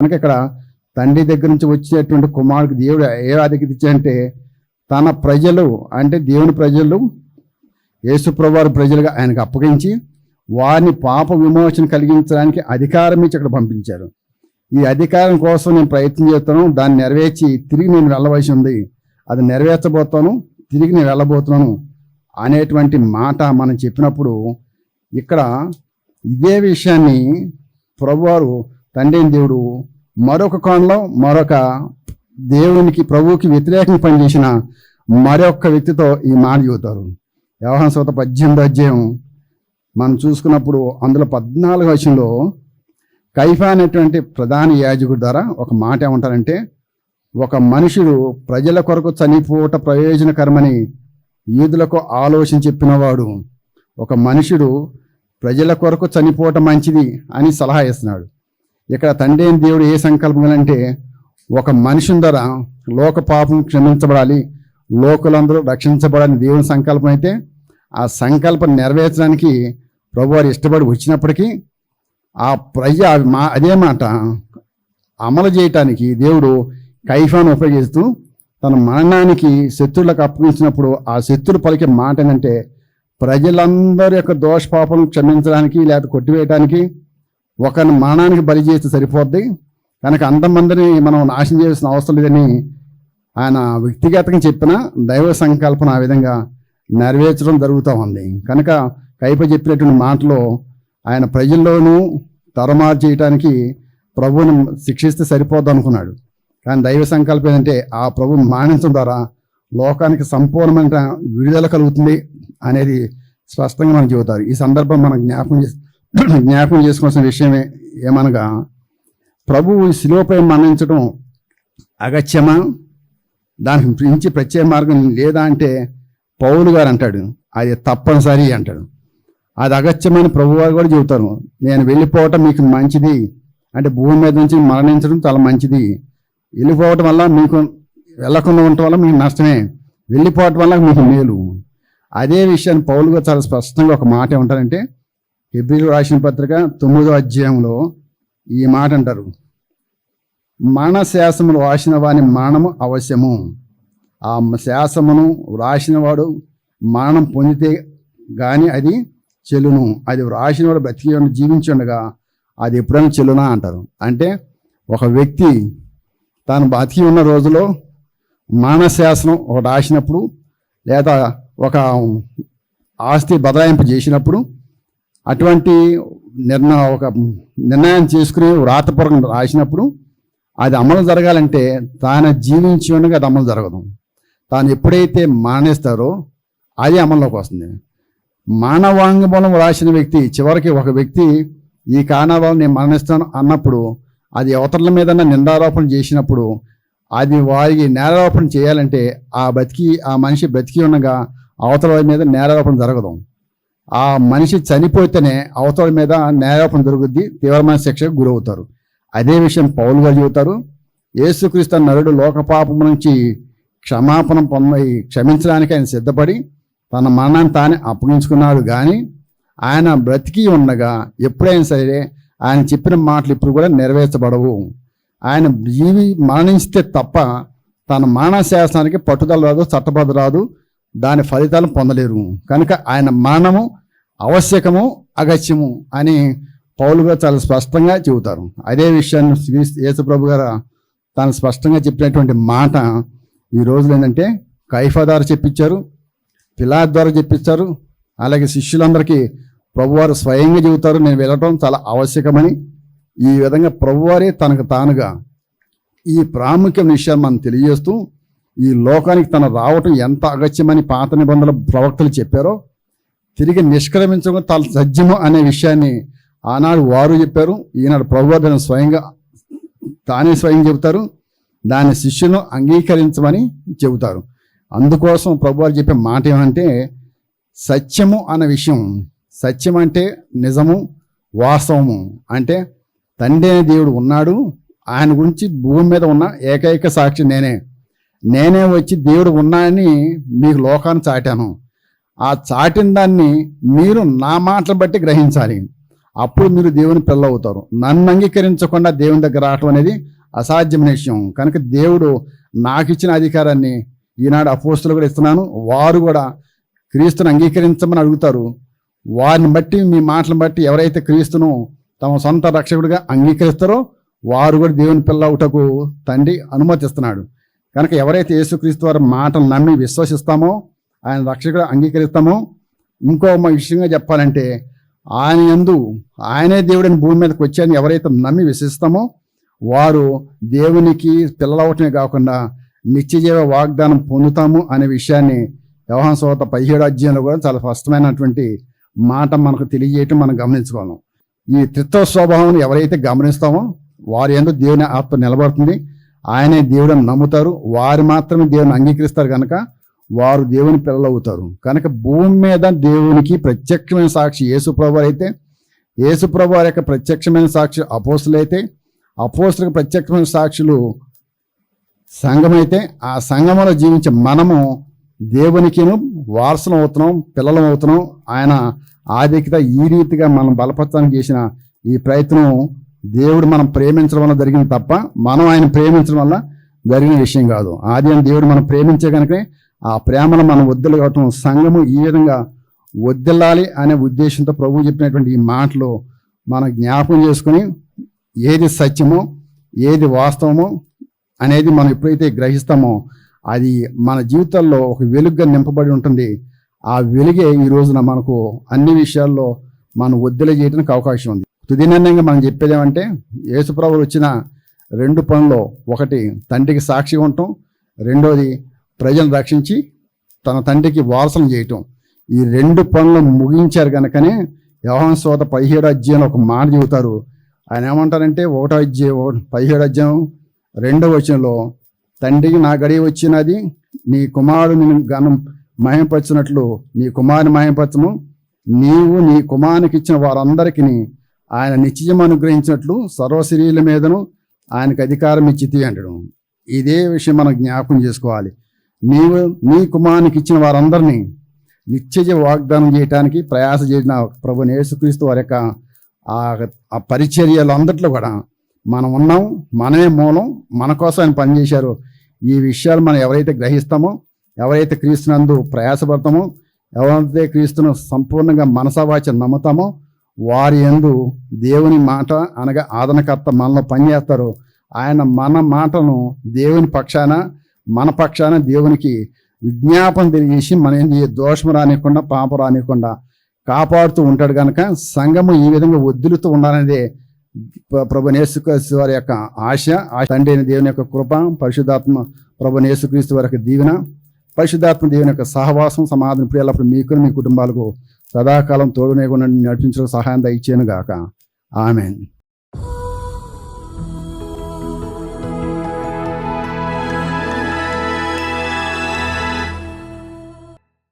కనుక ఇక్కడ తండ్రి దగ్గర నుంచి వచ్చేటువంటి కుమారుడికి దేవుడు ఏ అధికత ఇచ్చాడంటే తన ప్రజలు అంటే దేవుని ప్రజలు యేసుప్రభువారి ప్రజలుగా ఆయనకు అప్పగించి వారిని పాప విమోచన కలిగించడానికి అధికారం ఇచ్చి అక్కడ పంపించారు. ఈ అధికారం కోసం నేను ప్రయత్నం చేస్తాను దాన్ని నెరవేర్చి తిరిగి నేను వెళ్ళవలసి ఉంది. అది నెరవేర్చబోతాను తిరిగి నేను వెళ్ళబోతున్నాను అనేటువంటి మాట మనం చెప్పినప్పుడు ఇక్కడ ఇదే విషయాన్ని ప్రభువారు తండ్రి దేవుడు మరొక కోణంలో మరొక దేవునికి ప్రభువుకి వ్యతిరేకంగా పనిచేసిన మరొక వ్యక్తితో ఈ మాట చెబుతారు. వ్యవహార సోత పద్దెనిమిది అధ్యాయం మనం చూసుకున్నప్పుడు అందులో పద్నాలుగు వచనంలో కైఫా అనేటువంటి ప్రధాన యాజకుడి ద్వారా ఒక మాట ఏమంటారంటే ఒక మనుషుడు ప్రజల కొరకు చనిపోట ప్రయోజనకరమని యూదులకు ఆలోచన చెప్పినవాడు ఒక మనుషుడు ప్రజల కొరకు చనిపోవటం మంచిది అని సలహా ఇస్తున్నాడు. ఇక్కడ తండ్రి అయిన దేవుడు ఏ సంకల్పం అంటే ఒక మనిషిని ద్వారా లోక పాపం క్షమించబడాలి లోకులందరూ రక్షించబడాలని దేవుని సంకల్పం అయితే ఆ సంకల్పం నెరవేర్చడానికి ప్రభువారు ఇష్టపడి వచ్చినప్పటికీ ఆ ప్రజ మా అదే మాట అమలు చేయటానికి దేవుడు కైఫాను ఉపయోగిస్తూ తన మరణానికి శత్రువులకు అప్పగించినప్పుడు ఆ శత్రులు పలికే మాట ఏంటంటే ప్రజలందరి యొక్క దోషపాపం క్షమించడానికి లేకపోతే కొట్టివేయడానికి ఒకరిని మరణానికి బలి చేస్తే సరిపోద్ది. కనుక అంతమందిని మనం నాశనం చేయాల్సిన అవసరం లేదని ఆయన వ్యక్తిగతంగా చెప్పిన దైవ సంకల్పన ఆ విధంగా నెరవేర్చడం జరుగుతూ ఉంది. కనుక కైప చెప్పినటువంటి మాటలో ఆయన ప్రజల్లోనూ తరమారు చేయటానికి ప్రభువుని శిక్షిస్తే సరిపోద్దు అనుకున్నాడు. కానీ దైవ సంకల్పం ఏంటంటే ఆ ప్రభుని మానించడం ద్వారా లోకానికి సంపూర్ణమైన విడుదల కలుగుతుంది అనేది స్పష్టంగా మనకు చెబుతారు. ఈ సందర్భం మనం జ్ఞాపకం చేసి జ్ఞాపకం చేసుకోవాల్సిన విషయమే ఏమనగా ప్రభువు ఈ శిలువపై మరణించడం అగత్యమా? దానికి మించి ప్రత్యేక మార్గం లేదా అంటే పౌలు గారు అంటాడు అది తప్పనిసరి అంటాడు. అది అగత్యమని ప్రభువారు కూడా చెబుతారు. నేను వెళ్ళిపోవటం మీకు మంచిది అంటే భూమి మీద నుంచి మరణించడం చాలా మంచిది. వెళ్ళిపోవటం వల్ల మీకు వెళ్ళకుండా ఉండటం వల్ల మీకు నష్టమే వెళ్ళిపోవటం వల్ల మీకు మేలు. అదే విషయాన్ని పౌలుగా చాలా స్పష్టంగా ఒక మాట ఏమంటారంటే హెబ్రిలు రాసిన పత్రిక తొమ్మిదో అధ్యాయంలో ఈ మాట అంటారు. మరణ శాసములు రాసిన వాని మరణము అవశ్యము. ఆ శాసమును వ్రాసినవాడు మానం మరణం పొందితే కానీ అది చెల్లును అది వ్రాసిన వాడు బతికి జీవించి ఉండగా అది ఎప్పుడైనా చెలునా? అంటారు. అంటే ఒక వ్యక్తి తాను బతికి ఉన్న రోజులో మానశాసనం శాసనం ఒకటి రాసినప్పుడు లేదా ఒక ఆస్తి బదలాయింపు చేసినప్పుడు అటువంటి నిర్ణయం ఒక నిర్ణయం చేసుకుని వ్రాతపూర్వకం రాసినప్పుడు అది అమలు జరగాలంటే తాను జీవించి ఉండగా అది అమలు జరగదు. తాను ఎప్పుడైతే మానేస్తారో అది అమల్లోకి వస్తుంది. మానవాంగమూలం రాసిన వ్యక్తి చివరికి ఒక వ్యక్తి ఈ కారణాల వల్ల నేను మరణిస్తాను అన్నప్పుడు అది అవతల మీద నిందారోపణ చేసినప్పుడు అది వారికి నేరారోపణ చేయాలంటే ఆ బతికి ఆ మనిషి బతికి ఉండగా అవతల వారి మీద నేరారోపణ జరగదు. ఆ మనిషి చనిపోతేనే అవతల మీద నేరారోపణ దొరుకుద్ది తీవ్రమైన శిక్షకు గురవుతారు. అదే విషయం పౌలు గారు చెబుతారు. యేసుక్రీస్తు నరుడు లోకపాపం నుంచి క్షమాపణ పొంది క్షమించడానికి ఆయన సిద్ధపడి తన మరణాన్ని తానే అప్పగించుకున్నాడు. కానీ ఆయన బ్రతికి ఉండగా ఎప్పుడైనా సరే ఆయన చెప్పిన మాటలు ఇప్పుడు కూడా నెరవేర్చబడవు. ఆయన జీవి మరణిస్తే తప్ప తన మరణ శాసనానికి పట్టుదల రాదు చట్టబద్ధ రాదు. దాని ఫలితాలను పొందలేరు. కనుక ఆయన మరణము ఆవశ్యకము అగత్యము అని పౌలుగా చాలా స్పష్టంగా చెబుతారు. అదే విషయాన్ని శ్రీ యేసుప్రభు గారు తాను స్పష్టంగా చెప్పినటువంటి మాట ఈ రోజులు ఏంటంటే కైఫా ద్వారా చెప్పించారు పిలా ద్వారా చెప్పించారు అలాగే శిష్యులందరికీ ప్రభువారు స్వయంగా చెబుతారు. నేను వెళ్ళటం చాలా ఆవశ్యకమని ఈ విధంగా ప్రభువారే తనకు తానుగా ఈ ప్రాముఖ్య విషయాన్ని మనం తెలియజేస్తూ ఈ లోకానికి తన రావటం ఎంత అగత్యమని పాత నిబంధనల ప్రవక్తలు చెప్పారో తిరిగి నిష్క్రమించడం తన సజ్జము అనే విషయాన్ని ఆనాడు వారు చెప్పారు. ఈనాడు ప్రభు స్వయంగా తానే స్వయం చెబుతారు. దాని శిష్యులను అంగీకరించమని చెబుతారు. అందుకోసం ప్రభువారు చెప్పే మాట ఏమంటే సత్యము అనే విషయం సత్యం అంటే నిజము వాస్తవము అంటే తండ్రి అనే దేవుడు ఉన్నాడు. ఆయన గురించి భూమి మీద ఉన్న ఏకైక సాక్షి నేనే. నేనే వచ్చి దేవుడు ఉన్నాయని మీకు లోకాన్ని చాటాను. ఆ చాటిన దాన్ని మీరు నా మాటలు బట్టి గ్రహించాలి. అప్పుడు మీరు దేవుని పిల్ల అవుతారు నన్ను అంగీకరించకుండా దేవుని దగ్గర రావటం అనేది అసాధ్యమైన విషయం. కనుక దేవుడు నాకు ఇచ్చిన అధికారాన్ని ఈనాడు అపోస్తులు కూడా ఇస్తున్నాను. వారు కూడా క్రీస్తుని అంగీకరించమని అడుగుతారు. వారిని బట్టి మీ మాటలను బట్టి ఎవరైతే క్రీస్తును తమ సొంత రక్షకుడిగా అంగీకరిస్తారో వారు కూడా దేవుని పిల్ల అవుటకు తండ్రి అనుమతిస్తున్నాడు. కనుక ఎవరైతే యేసుక్రీస్తు వారి మాటలు నమ్మి విశ్వసిస్తామో ఆయన రక్షకుడు అంగీకరిస్తామో ఇంకో మా విషయంగా చెప్పాలంటే ఆయన యందు ఆయనే దేవుడిని భూమి మీదకి వచ్చాయని ఎవరైతే నమ్మి విశ్వసిస్తామో వారు దేవునికి పిల్లలవటమే కాకుండా నిత్యజీవ వాగ్దానం పొందుతాము అనే విషయాన్ని వ్యవహార సోత పదిహేడు అధ్యాయంలో కూడా చాలా స్పష్టమైనటువంటి మాట మనకు తెలియజేయటం మనం గమనించుకోవాలి. ఈ త్రిత్వ స్వభావం ఎవరైతే గమనిస్తామో వారి ఎందుకు దేవుని ఆత్మ నిలబడుతుంది. ఆయనే దేవుడిని నమ్ముతారు. వారు మాత్రమే దేవుని అంగీకరిస్తారు కనుక వారు దేవుని పిల్లలు అవుతారు కనుక భూమి మీద దేవునికి ప్రత్యక్షమైన సాక్షి యేసుప్రభు అయితే యేసుప్రభువారి యొక్క ప్రత్యక్షమైన సాక్షి అపోస్తులు అయితే అపోస్తులకు ప్రత్యక్షమైన సాక్షులు సంఘమైతే ఆ సంఘంలో జీవించే మనము దేవునికిను వారసులం అవుతున్నాం పిల్లలం అవుతున్నాం. ఆయన ఆధిక్యత ఈ రీతిగా మనం బలపరచడానికి చేసిన ఈ ప్రయత్నం దేవుడు మనం ప్రేమించడం వల్ల జరిగింది తప్ప మనం ఆయన ప్రేమించడం వల్ల జరిగిన విషయం కాదు. ఆది దేవుడు మనం ప్రేమించే కనుక ఆ ప్రేమను మనం వద్దులు కావటం సంఘము ఈ విధంగా వద్దిల్లాలి అనే ఉద్దేశంతో ప్రభు చెప్పినటువంటి ఈ మాటలు మనం జ్ఞాపకం చేసుకుని ఏది సత్యమో ఏది వాస్తవమో అనేది మనం ఎప్పుడైతే గ్రహిస్తామో అది మన జీవితాల్లో ఒక వెలుగుగా నింపబడి ఉంటుంది. ఆ వెలుగే ఈ రోజున మనకు అన్ని విషయాల్లో మనం వద్దుల చేయడానికి అవకాశం ఉంది. తుది నిర్ణయంగా మనం చెప్పేది ఏమంటే యేసుప్రభులు వచ్చిన రెండు పనులు ఒకటి తండ్రికి సాక్షి ఉండటం రెండోది ప్రజలను రక్షించి తన తండ్రికి వారసన చేయటం. ఈ రెండు పనులు ముగించారు కనుకనే వ్యవహార సోత పదిహేడు అధ్యాయంలో ఒక మాట చెబుతారు. ఆయన ఏమంటారంటే ఒకటో అధ్యాయం పదిహేడు అధ్యాయం రెండవ వచనంలో తండ్రికి నా గడియ వచ్చినది నీ కుమారుడు నేను గనం మహింపరిచినట్లు నీ కుమారుని మహింపరచము. నీవు నీ కుమారునికి ఇచ్చిన వారందరికీ ఆయన నిశ్చయం అనుగ్రహించినట్లు సర్వశరీల మీదను ఆయనకు అధికారం ఇచ్చితి అంటడం ఇదే విషయం మనం జ్ఞాపకం చేసుకోవాలి. నీవు నీ కుమారునికి ఇచ్చిన వారందరినీ నిత్యజ వాగ్దానం చేయటానికి ప్రయాస చేసిన ప్రభు యేసుక్రీస్తు వారి యొక్క ఆ ఆ పరిచర్యలు అందట్లో కూడా మనం ఉన్నాం మనమే మూలం మన కోసం ఆయన పనిచేశారు. ఈ విషయాలు మనం ఎవరైతే గ్రహిస్తామో ఎవరైతే క్రీస్తునందు ప్రయాసపడతామో ఎవరైతే క్రీస్తును సంపూర్ణంగా మనసావాచ నమ్ముతామో వారి యందు దేవుని మాట అనగా ఆదరణకర్త మనలో పనిచేస్తారు. ఆయన మన మాటను దేవుని పక్షాన మన పక్షాన దేవునికి విజ్ఞాపన తెలియజేసి మన ఏంది దోషం రానివ్వకుండా పాపం రానివ్వకుండా కాపాడుతూ ఉంటాడు కనుక సంఘము ఈ విధంగా వద్దులుతూ ఉండాలనేదే ప్రభు నేసుక్రీస్తు వారి యొక్క ఆశ. ఆ తండ్రి అయిన దేవుని యొక్క కృప పరిశుద్ధాత్మ ప్రభు నేసుక్రీస్తు వారి యొక్క దీవెన పరిశుద్ధాత్మ దేవుని యొక్క సహవాసం సమాధానం ఇప్పుడు ఎల్లప్పుడు మీకు మీ కుటుంబాలకు సదాకాలం తోడునే నడిపించడం సహాయం దయచేయను గాక. ఆమెన్.